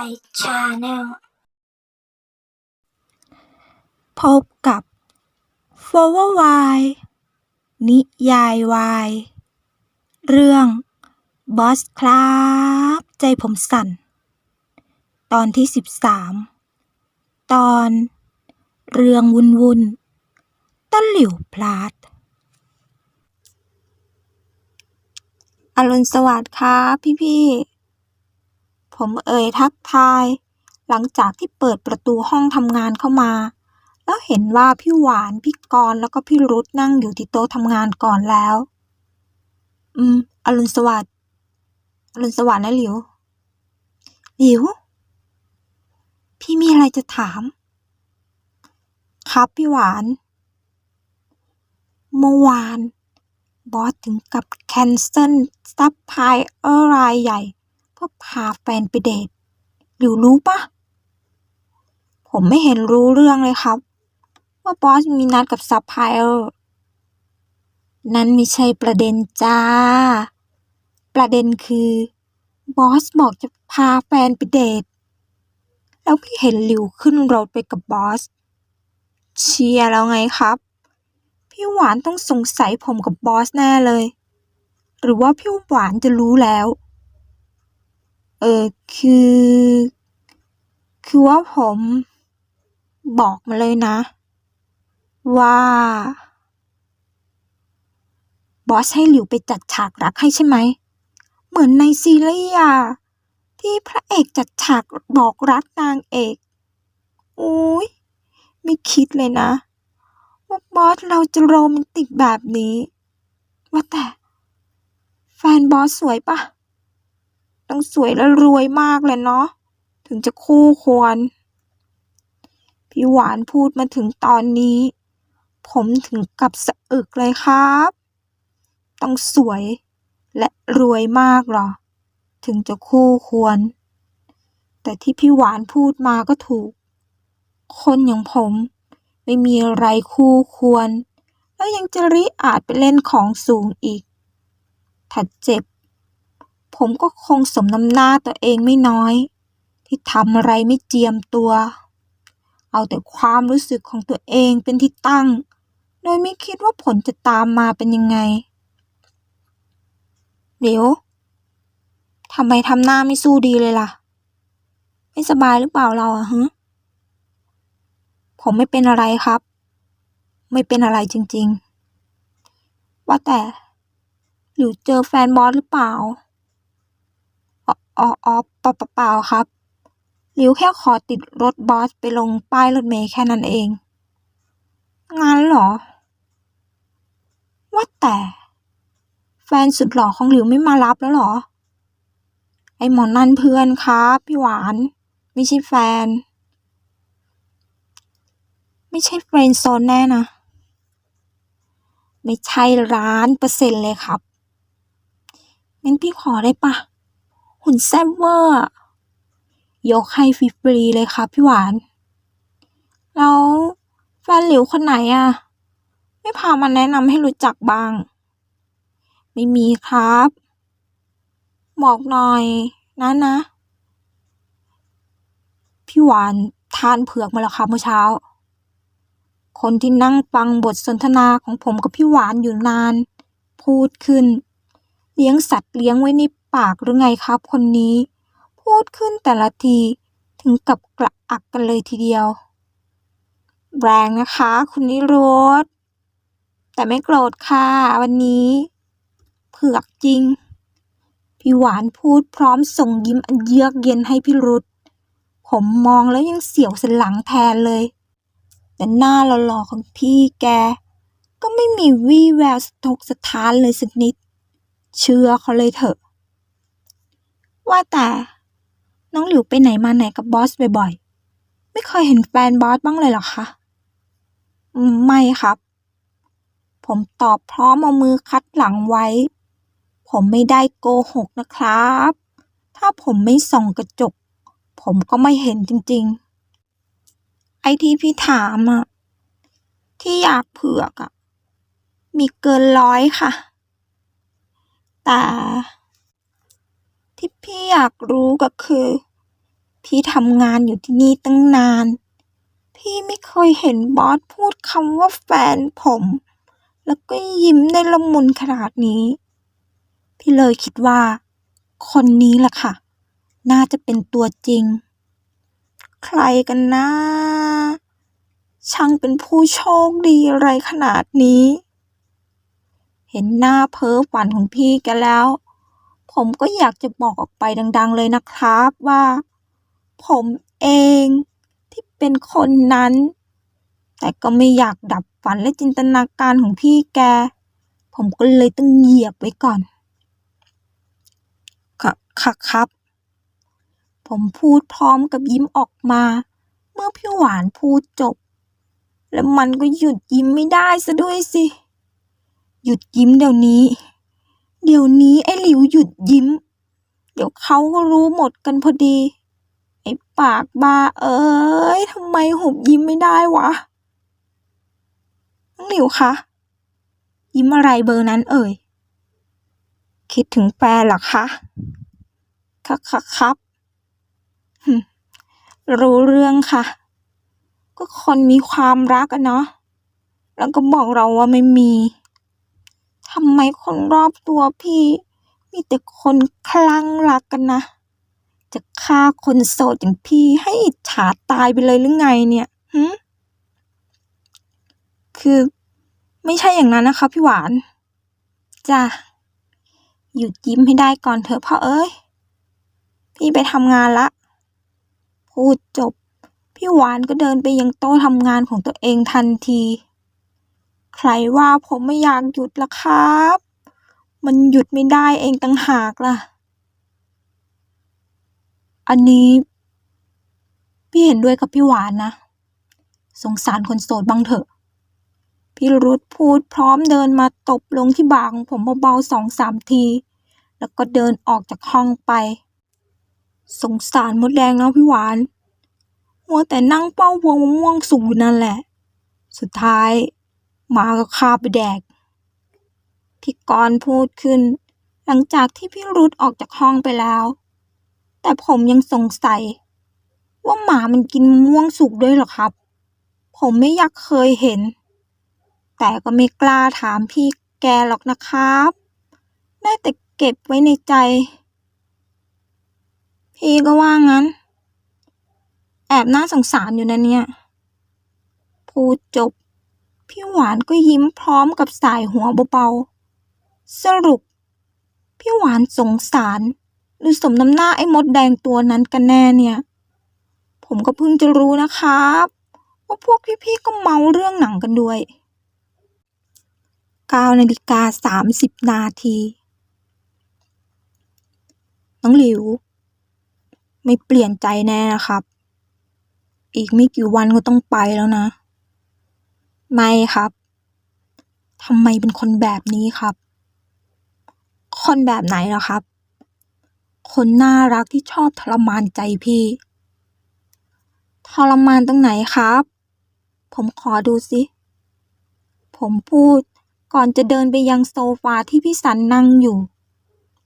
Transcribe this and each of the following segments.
Sky Channel พบกับ f o r w y นิยายวาย เรื่องบอสครับ ใจผมสั่น ตอนที่สิบสามตอน เรื่องวุ่นวุ่นๆต้นหลิวพลาดอรุณสวัสดิ์ครับพี่ๆ ผมเอ่ยทักทาย หลังจากที่เปิดประตูห้องทำงานเข้ามา แล้วเห็นว่าพี่หวาน พี่กรณ์แล้วก็พี่รุธนั่งอยู่ที่โต๊ะทำงานก่อนแล้ว อืม อรุณสวัสดิ์อรุณสวัสดิ์นะหลิว หลิว พี่มีอะไรจะถาม ครับพี่หวาน เมื่อวาน บอสถึงกับแคนเซิลซับพลายเออรายใหญ่ พื่อพาแฟนไปเดทหลิวรู้ปะ ผมไม่เห็นรู้เรื่องเลยครับ ว่าบอสมีนัดกับซับพลายเออร์นั้นไม่ใช่ประเด็นจ้า ประเด็นคือบอสบอกจะพาแฟนไปเดท แล้วพี่เห็นหลิวขึ้นรถไปกับบอส เชียร์แล้วไงครับ พี่หวานต้องสงสัยผมกับบอสแน่เลย หรือว่าพี่หวานจะรู้แล้ว เออคือ คือว่าผม บอกมาเลยนะ ว่า บอสให้หลิวไปจัดฉากรักให้ใช่ไหม เหมือนในซีรีส์อะที่พระเอกจัดฉากบอกรักนางเอกอุ้ยไม่คิดเลยนะ ว่าบอสเราจะโรแมนติกแบบนี้ ว่าแต่ แฟนบอสสวยปะ ต้องสวยและรวยมากเลยเนาะถึงจะคู่ควร พี่หวานพูดมาถึงตอนนี้ ผมถึงกับสะอึกเลยครับ ต้องสวยและรวยมากหรอ ถึงจะคู่ควร แต่ที่พี่หวานพูดมาก็ถูก คนอย่างผมไม่มีอะไรคู่ควร แล้วยังจะริอาจไปเล่นของสูงอีก ถ้าเจ็บ ผมก็คงสมน้ำหน้าตัวเองไม่น้อย ที่ทำอะไรไม่เจียมตัว เอาแต่ความรู้สึกของตัวเองเป็นที่ตั้ง โดยไม่คิดว่าผลจะตามมาเป็นยังไงเดี๋ยวทำไมทำหน้าไม่สู้ดีเลยล่ะ ไม่สบายหรือเปล่าเราอะฮะผมไม่เป็นอะไรครับ ไม่เป็นอะไรจริง ๆ ว่าแต่หรือเจอแฟนบอสหรือเปล่า อ๋ออ๋ออ๋อเปล่าเปล่าครับ หลิวแค่ขอติดรถบอสไปลงป้ายรถเมล์แค่นั้นเอง งั้นเหรอ ว่าแต่ แฟนสุดหล่อของหลิวไม่มารับแล้วเหรอ ไอหมอนั่นเพื่อนครับ พี่หวาน ไม่ใช่แฟน ไม่ใช่เฟรนด์โซนแน่นะ ไม่ใช่ร้านเปอร์เซ็นต์เลยครับงั้นพี่ขอได้ปะ หุ่นแซ่บเวอร์ ยกให้ฟรีๆเลยครับพี่หวาน แล้วแฟนหลิวคนไหนอะไม่พามาแนะนำให้รู้จักบ้าง ไม่มีครับ บอกหน่อยนะนะ พี่หวานทานเผือกมาแล้วครับเมื่อเช้า คนที่นั่งฟังบทสนทนาของผมกับพี่หวานอยู่นาน พูดขึ้น เลี้ยงสัตว์เลี้ยงไว้ใน ปากหรือไงครับคนนี้ พูดขึ้นแต่ละทีถึงกับกระอักกันเลยทีเดียว แรงนะคะ คุณนิโรธแต่ไม่โกรธค่ะ วันนี้ เผือกจริง พี่หวานพูดพร้อมส่งยิ้มอันเยือกเย็นให้พี่รุธผมมองแล้วยังเสียวสันหลังแทนเลย แต่หน้าหล่อๆของพี่แก ก็ไม่มีวี่แววสะทกสะท้านเลยสักนิด เชื่อเขาเลยเถอะ ว่าแต่ น้องหลิวไปไหนมาไหนกับบอสบ่อยๆ ไม่เคยเห็นแฟนบอสบ้างเลยเหรอคะ ไม่ครับ ผมตอบพร้อมเอามือคัดหลังไว้ ผมไม่ได้โกหกนะครับ ถ้าผมไม่ส่องกระจก ผมก็ไม่เห็นจริงๆ ไอที่พี่ถามอะที่อยากเผือกอะมีเกินร้อยค่ะ แต่ ที่พี่อยากรู้ก็คือ พี่ทำงานอยู่ที่นี่ตั้งนาน พี่ไม่เคยเห็นบอสพูดคำว่าแฟนผม แล้วก็ยิ้มได้ละมุนขนาดนี้ พี่เลยคิดว่า คนนี้แหละค่ะ น่าจะเป็นตัวจริง ใครกันนะ ช่างเป็นผู้โชคดีอะไรขนาดนี้ เห็นหน้าเพ้อฝันของพี่แกแล้ว ผมก็อยากจะบอกออกไปดัง ๆ เลยนะครับว่า ผมเองที่เป็นคนนั้น แต่ก็ไม่อยากดับฝันและจินตนาการของพี่แก ผมก็เลยต้องเหยียบไว้ก่อนค่ะค่ะครับ ผมพูดพร้อมกับยิ้มออกมา เมื่อพี่หวานพูดจบ แล้วมันก็หยุดยิ้มไม่ได้ซะด้วยสิ หยุดยิ้มเดี๋ยวนี้ เดี๋ยวนี้ไอ้หลิวหยุดยิ้ม เดี๋ยวเขาก็รู้หมดกันพอดี ไอ้ปากบาเอ้ยทำไมหุบยิ้มไม่ได้วะน้องหลิวคะยิ้มอะไรเบอร์นั้นเอ่ย คิดถึงแฟนหรอคะค่ะค่ะครับรู้เรื่องค่ะ ก็คนมีความรักอะเนาะ แล้วก็บอกเราว่าไม่มี ทำไมคนรอบตัวพี่ มีแต่คนคลั่งรักกันนะ จะฆ่าคนโสดอย่างพี่ให้อิจฉาตายไปเลยหรือไงเนี่ยหึคือไม่ใช่อย่างนั้นนะคะพี่หวาน จ้ะ หยุดยิ้มให้ได้ก่อนเถอะพ่อเอ้ย พี่ไปทำงานละ พูดจบ พี่หวานก็เดินไปยังโต๊ะทำงานของตัวเองทันที ใครว่าผมไม่อยากหยุดล่ะครับ มันหยุดไม่ได้เองต่างหากล่ะ อันนี้ พี่เห็นด้วยกับพี่หวานนะ สงสารคนโสดบ้างเถอะ พี่รุธพูดพร้อมเดินมาตบลงที่บ่าของผมเบาๆสองสามที แล้วก็เดินออกจากห้องไป สงสารมดแดงเนาะพี่หวานมัวแต่นั่งเป้าพวงมะม่วงสุกอยู่นั่นแหละ สุดท้าย หมาก็คาบไปแดก พี่กรณ์พูดขึ้น หลังจากที่พี่รุธออกจากห้องไปแล้ว แต่ผมยังสงสัย ว่าหมามันกินม่วงสุกด้วยหรอครับ ผมไม่อยากเคยเห็น แต่ก็ไม่กล้าถามพี่แกหรอกนะครับ ได้แต่เก็บไว้ในใจ พี่ก็ว่างั้น แอบน่าสงสารอยู่นะเนี่ย พูดจบ พี่หวานก็ยิ้มพร้อมกับสายหัวเบาๆ สรุป พี่หวานสงสารหรือสมน้ำหน้าไอ้มดแดงตัวนั้นกันแน่เนี่ย ผมก็เพิ่งจะรู้นะครับว่าพวกพี่ๆก็เมาเรื่องหนังกันด้วย9นาฬิกา30นาทีน้องหลิว ไม่เปลี่ยนใจแน่นะครับ อีกไม่กี่วันก็ต้องไปแล้วนะ ไม่ครับ ทำไมเป็นคนแบบนี้ครับ คนแบบไหนเหรอครับ คนน่ารักที่ชอบทรมานใจพี่ ทรมานตรงไหนครับ ผมขอดูสิ ผมพูดก่อนจะเดินไปยังโซฟาที่พี่สันนั่งอยู่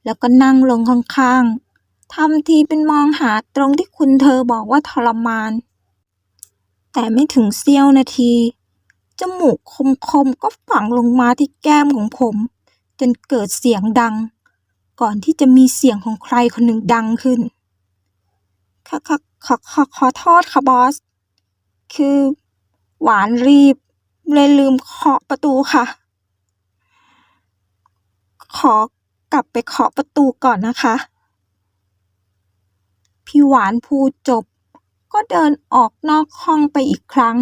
แล้วก็นั่งลงข้างๆทำทีเป็นมองหาตรงที่คุณเธอบอกว่าทรมาน แต่ไม่ถึงเสี้ยวนาที จมูกคมๆก็ฝังลงมาที่แก้มของผม จนเกิดเสียงดัง ก่อนที่จะมีเสียงของใครคนหนึ่งดังขึ้นขอขอขอขอขอโทษค่ะบอส คือหวานรีบเลยลืมเคาะประตูค่ะ ขอกลับไปเคาะประตูก่อนนะคะ พี่หวานพูดจบ ก็เดินออกนอกห้องไปอีกครั้ง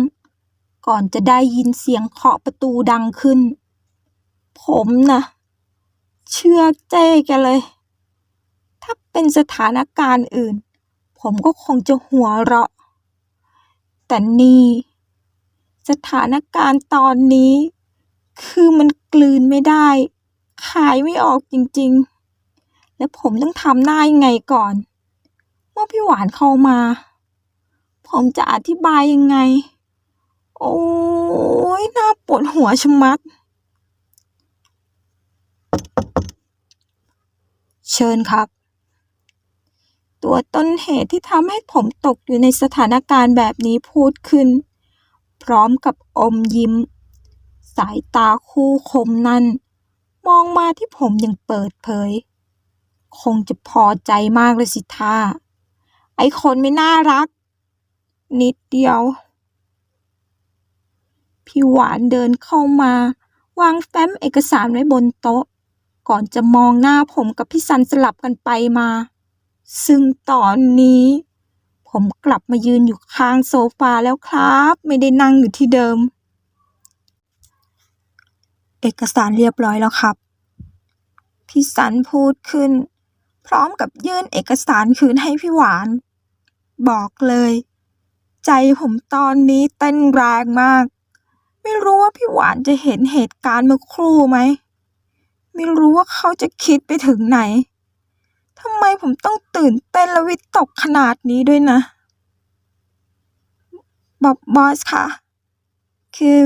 ก่อนจะได้ยินเสียงเคาะประตูดังขึ้น ผมนะเชื่อเจ้แกเลย ถ้าเป็นสถานการณ์อื่น ผมก็คงจะหัวเราะ แต่นี่สถานการณ์ตอนนี้ คือมันกลืนไม่ได้ ขายไม่ออกจริงๆ และผมต้องทำหน้ายังไงก่อน เมื่อพี่หวานเข้ามา ผมจะอธิบายยังไง โอ้ยน่าปวดหัวชะมัด เชิญครับ ตัวต้นเหตุที่ทำให้ผมตกอยู่ในสถานการณ์แบบนี้พูดขึ้น พร้อมกับอมยิ้ม สายตาคู่คมนั่นมองมาที่ผมอย่างเปิดเผย คงจะพอใจมากเลยสิท่าไอ้คนไม่น่ารัก นิดเดียว พี่หวานเดินเข้ามา วางแฟ้มเอกสารไว้บนโต๊ะ ก่อนจะมองหน้าผมกับพี่ซันสลับกันไปมา ซึ่งตอนนี้ ผมกลับมายืนอยู่ข้างโซฟาแล้วครับ ไม่ได้นั่งอยู่ที่เดิม เอกสารเรียบร้อยแล้วครับ พี่สันพูดขึ้น พร้อมกับยื่นเอกสารคืนให้พี่หวาน บอกเลย ใจผมตอนนี้เต้นแรงมาก ไม่รู้ว่าพี่หวานจะเห็นเหตุการณ์เมื่อครู่ไหม ไม่รู้ว่าเขาจะคิดไปถึงไหนทำไมผมต้องตื่นเต้นและวิตกขนาดนี้ด้วยนะบอบบอสค่ะ คือ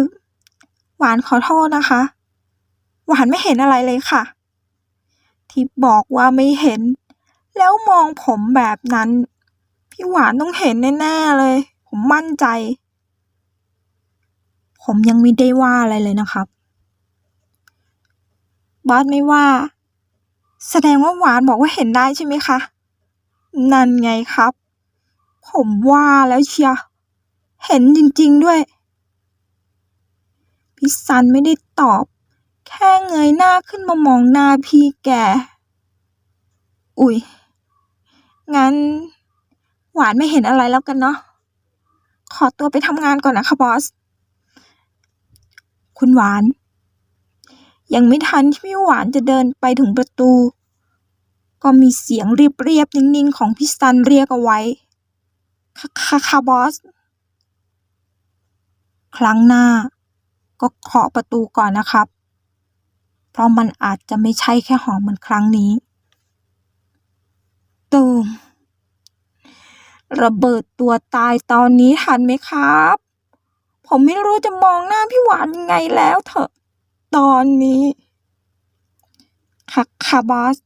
หวานขอโทษนะคะ หวานไม่เห็นอะไรเลยค่ะ ที่บอกว่าไม่เห็น แล้วมองผมแบบนั้น พี่หวานต้องเห็นแน่ ๆ เลย ผมมั่นใจ ผมยังไม่ได้ว่าอะไรเลยนะครับ บอสไม่ว่า แสดงว่าหวานบอกว่าเห็นได้ใช่ไหมคะ นั่นไงครับ ผมว่าแล้วเชีย เห็นจริง ๆด้วย พี่ซันไม่ได้ตอบ แค่เงยหน้าขึ้นมามองหน้าพี่แก อุ๊ยงั้น หวานไม่เห็นอะไรแล้วกันเนาะ ขอตัวไปทำงานก่อนนะคะบอส คุณหวาน ยังไม่ทันที่พี่หวานจะเดินไปถึงประตู ก็มีเสียงเรียบๆนิ่งๆ ของพี่ซันเรียกเอาไว้ค่ะค่ะค่ะบอส ครั้งหน้า ก็เคาะประตูก่อนนะครับ เพราะมันอาจจะไม่ใช่แค่หอมเหมือนครั้งนี้ตูมระเบิดตัวตายตอนนี้ทันไหมครับ ผมไม่รู้จะมองหน้าพี่หวานยังไงแล้วเถอะ ตอนนี้ค่ะค่ะบอส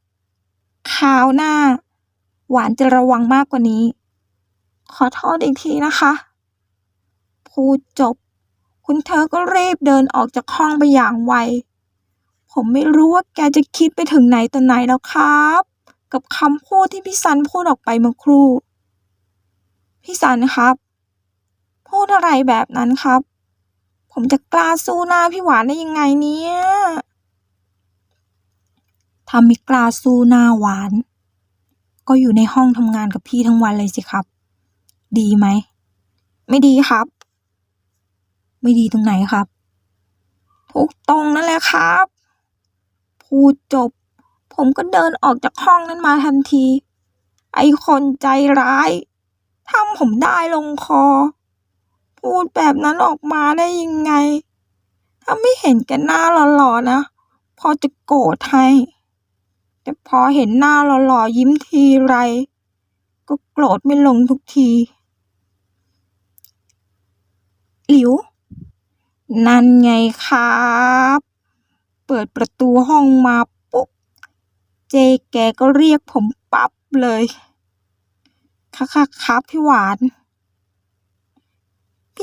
คราวหน้า หวานจะระวังมากกว่านี้ ขอโทษอีกทีนะคะ พูดจบ คุณเธอก็รีบเดินออกจากห้องไปอย่างไว ผมไม่รู้ว่าแกจะคิดไปถึงไหนต่อไหนแล้วครับ กับคำพูดที่พี่ซันพูดออกไปเมื่อครู่ พี่ซันครับ พูดอะไรแบบนั้นครับ ผมจะกล้าสู้หน้าพี่หวานได้ยังไงเนี่ยถ้าไม่กล้าสู้หน้าหวาน ก็อยู่ในห้องทำงานกับพี่ทั้งวันเลยสิครับ ดีไหม ไม่ดีครับ ไม่ดีตรงไหนครับทุกตรงนั่นแหละครับ พูดจบ ผมก็เดินออกจากห้องนั้นมาทันที ไอคนใจร้ายทำผมได้ลงคอ พูดแบบนั้นออกมาได้ยังไง ถ้าไม่เห็นแกหน้าหล่อๆนะพอจะโกรธให้แต่พอเห็นหน้าหล่อๆยิ้มทีไร ก็โกรธไม่ลงทุกที หลิว นั่นไงครับ เปิดประตูห้องมาปุ๊บ เจแกก็เรียกผมปั๊บเลย ค่ะค่ะครับพี่หวาน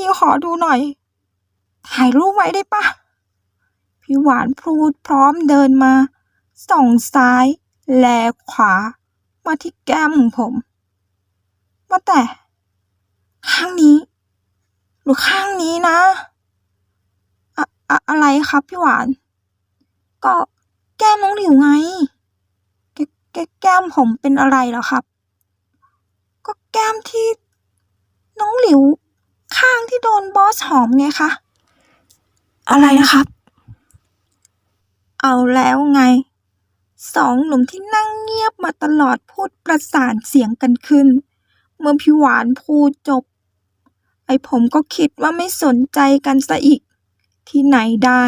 พี่ขอดูหน่อย ถ่ายรูปไว้ได้ปะพี่หวานพูดพร้อมเดินมา ส่องซ้าย แลขวา มาที่แก้มของผม ว่าแต่ ข้างนี้ หรือข้างนี้นะอะอะอะไรครับพี่หวาน ก็แก้มน้องหลิวไง แกแกแก้มผมเป็นอะไรเหรอครับ ก็แก้มที่น้องหลิว ข้างที่โดนบอสหอมไงคะ อะไรนะครับ เอาแล้วไง สองหนุ่มที่นั่งเงียบมาตลอดพูดประสานเสียงกันขึ้น เมื่อพี่หวานพูดจบ ไอผมก็คิดว่าไม่สนใจกันซะอีก ที่ไหนได้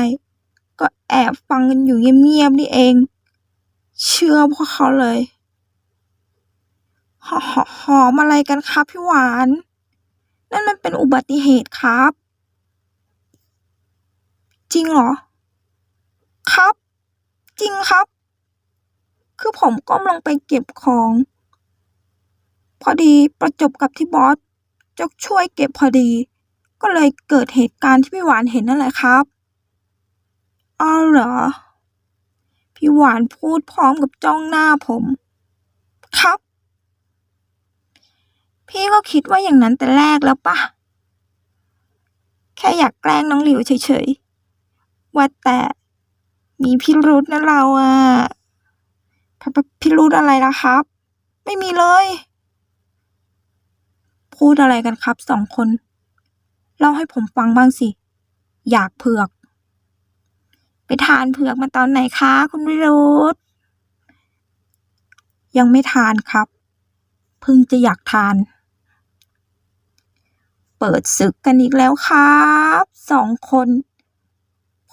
ก็แอบฟังกันอยู่เงียบๆนี่เอง เชื่อพวกเขาเลยหหหอมอะไรกันครับพี่หวาน นั่นมันเป็นอุบัติเหตุครับ จริงเหรอ ครับ จริงครับ คือผมก้มลงไปเก็บของ พอดีประจบกับที่บอสจะช่วยเก็บพอดี ก็เลยเกิดเหตุการณ์ที่พี่หวานเห็นนั่นแหละครับอ้าเหรอ พี่หวานพูดพร้อมกับจ้องหน้าผม ครับ พี่ก็คิดว่าอย่างนั้นแต่แรกแล้วปะแค่อยากแกล้งน้องหลิวเฉยๆ ว่าแต่มีพิรุธนะเราอะพพพิรุธอะไรล่ะครับ ไม่มีเลย พูดอะไรกันครับสองคน เล่าให้ผมฟังบ้างสิ อยากเผือก ไปทานเผือกมาตอนไหนคะ คุณวิรุธยังไม่ทานครับ เพิ่งจะอยากทาน เปิดศึกกันอีกแล้วครับสองคน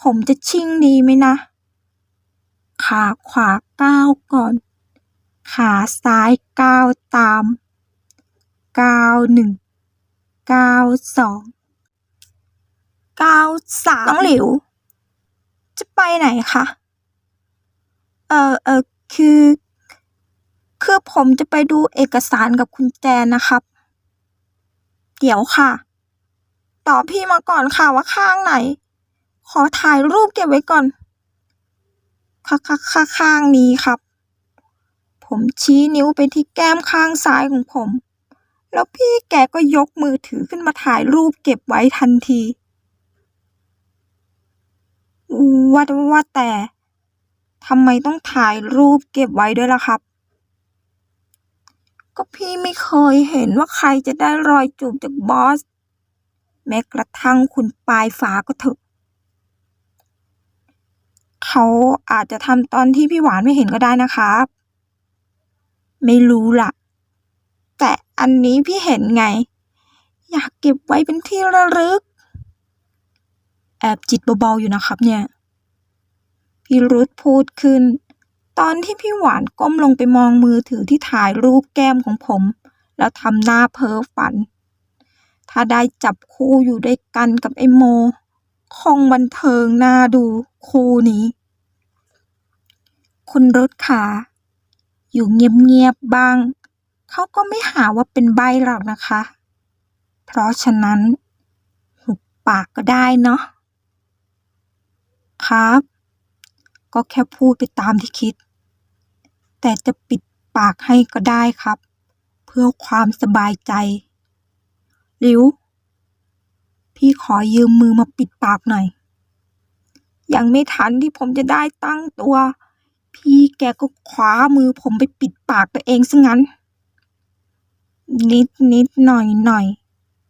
ผมจะชิ่งดีไหมนะ ขาขวาก้าวก่อน ขาซ้ายก้าวตาม ก้าวหนึ่ง ก้าวสอง ก้าวสามน้องหลิว จะไปไหนคะ เออเออคือ คือผมจะไปดูเอกสารกับคุณแจนนะครับ เดี๋ยวค่ะ ตอบพี่มาก่อนค่ะว่าข้างไหน ขอถ่ายรูปเก็บไว้ก่อนค่ะค่ะค่ะข้างนี้ครับ ผมชี้นิ้วไปที่แก้มข้างซ้ายของผม แล้วพี่แกก็ยกมือถือขึ้นมาถ่ายรูปเก็บไว้ทันทีว่าว่าแต่ทำไมต้องถ่ายรูปเก็บไว้ด้วยล่ะครับ ก็พี่ไม่เคยเห็นว่าใครจะได้รอยจูบจากบอส แม้กระทั่งคุณปลายฟ้าก็เถอะเขาอาจจะทำตอนที่พี่หวานไม่เห็นก็ได้นะครับ ไม่รู้ล่ะ แต่อันนี้พี่เห็นไง อยากเก็บไว้เป็นที่ระลึก แอบจิตเบาๆอยู่นะครับเนี่ย พี่รุธพูดขึ้น ตอนที่พี่หวานก้มลงไปมองมือถือที่ถ่ายรูปแก้มของผม แล้วทำหน้าเพ้อฝัน ถ้าได้จับคู่อยู่ด้วยกันกับไอ้โม คงบันเทิงหน่าดูคู่นี้ คุณรุธขา อยู่เงียบๆบ้าง เขาก็ไม่หาว่าเป็นใบหรอกนะคะ เพราะฉะนั้น หุบปากก็ได้เนาะครับ ก็แค่พูดไปตามที่คิด แต่จะปิดปากให้ก็ได้ครับ เพื่อความสบายใจ หลิว พี่ขอยืมมือมาปิดปากหน่อย ยังไม่ทันที่ผมจะได้ตั้งตัว พี่แกก็คว้ามือผมไปปิดปากตัวเองซะงั้น นิดนิดหน่อยหน่อย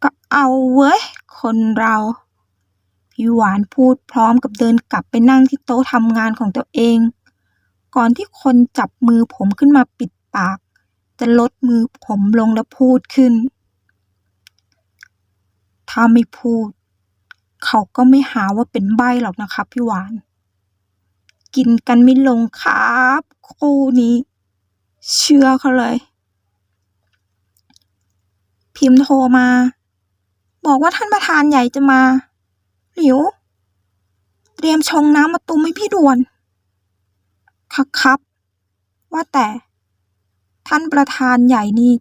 ก็เอาเว้ย คนเราพี่หวานพูดพร้อมกับเดินกลับไปนั่งที่โต๊ะทำงานของตัวเอง ก่อนที่คนจับมือผมขึ้นมาปิดปาก จะลดมือผมลงแล้วพูดขึ้น ถ้าไม่พูด เขาก็ไม่หาว่าเป็นใบหรอกนะครับพี่หวาน กินกันไม่ลงครับคู่นี้ เชื่อเขาเลย พิมพ์โทรมา บอกว่าท่านประธานใหญ่จะมา หลิว เตรียมชงน้ำมาตุมให้พี่ด่วน ครับครับ ว่าแต่ ท่านประธานใหญ่นี่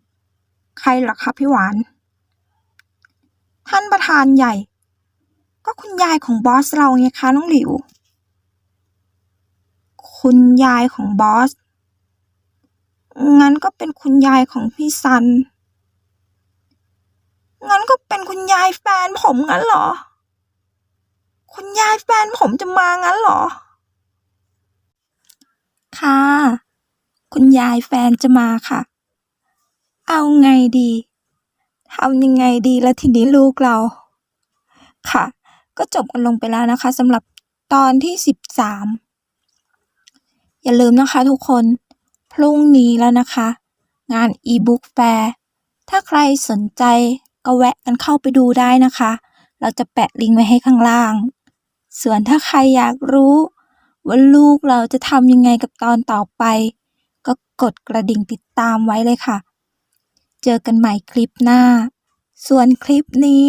ใครล่ะครับพี่หวาน ท่านประธานใหญ่ ก็คุณยายของบอสเราไงคะน้องหลิว คุณยายของบอส งั้นก็เป็นคุณยายของพี่ซัน งั้นก็เป็นคุณยายแฟนผมงั้นเหรอ คุณยายแฟนผมจะมางั้นเหรอ ค่ะ คุณยายแฟนจะมาค่ะ เอาไงดีทำยังไงดีแล้วทีนี้ลูกเรา ค่ะ ก็จบกันลงไปแล้วนะคะสำหรับตอนที่สิบสามอย่าลืมนะคะทุกคน พรุ่งนี้แล้วนะคะ งาน e-book fair ถ้าใครสนใจก็แวะกันเข้าไปดูได้นะคะ เราจะแปะลิงก์ไว้ให้ข้างล่าง ส่วนถ้าใครอยากรู้ ว่าลูกเราจะทำยังไงกับตอนต่อไป ก็กดกระดิ่งติดตามไว้เลยค่ะ เจอกันใหม่คลิปหน้า ส่วนคลิปนี้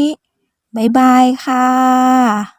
บ๊ายบายค่ะ